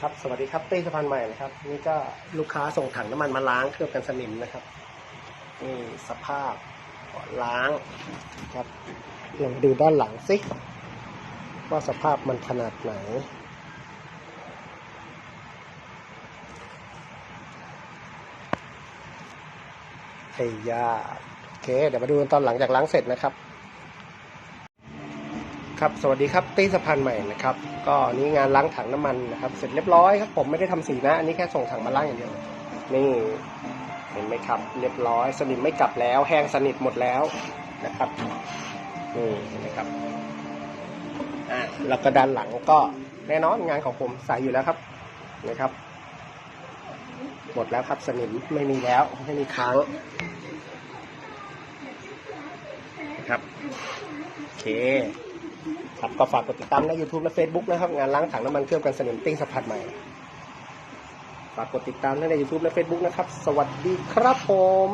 ครับสวัสดีครับเต้สะพานใหม่นะครับ นี่ก็ลูกค้าส่งถังน้ำมันมาล้างเคลือบกันสนิมนะครับนี่สภาพล้างครับลองดูด้านหลังสิว่าสภาพมันขนาดไหน ไอ้ยาโอเค เดี๋ยวมาดูตอนหลังจากล้างเสร็จนะครับ ครับสวัสดีครับตี้สะพานใหม่นะครับก็นี่งานล้างถังน้ำมันนะครับเสร็จเรียบร้อยครับผมไม่ได้ทำสีนะอันนี้แค่ส่งถังมาล้างอย่างเดียวนี่เห็นไหมครับ เรียบร้อย สนิมไม่กลับแล้ว แห้งสนิทหมดแล้วนะครับนี่เห็นไหมครับอ่าแล้วก็ด้านหลังก็แน่นอนงานของผมใสอยู่แล้วครับนะครับ หมดแล้วครับสนิมไม่มีแล้วไม่มีค้างนะครับโอเค ครับก็ฝากกดติดตามใน YouTube และ Facebook นะครับ งานล้างถังน้ำมันเครื่องกันสนิมติ้งสัมผัสใหม่ ฝากกดติดตามใน YouTube และ Facebook นะครับ สวัสดีครับผม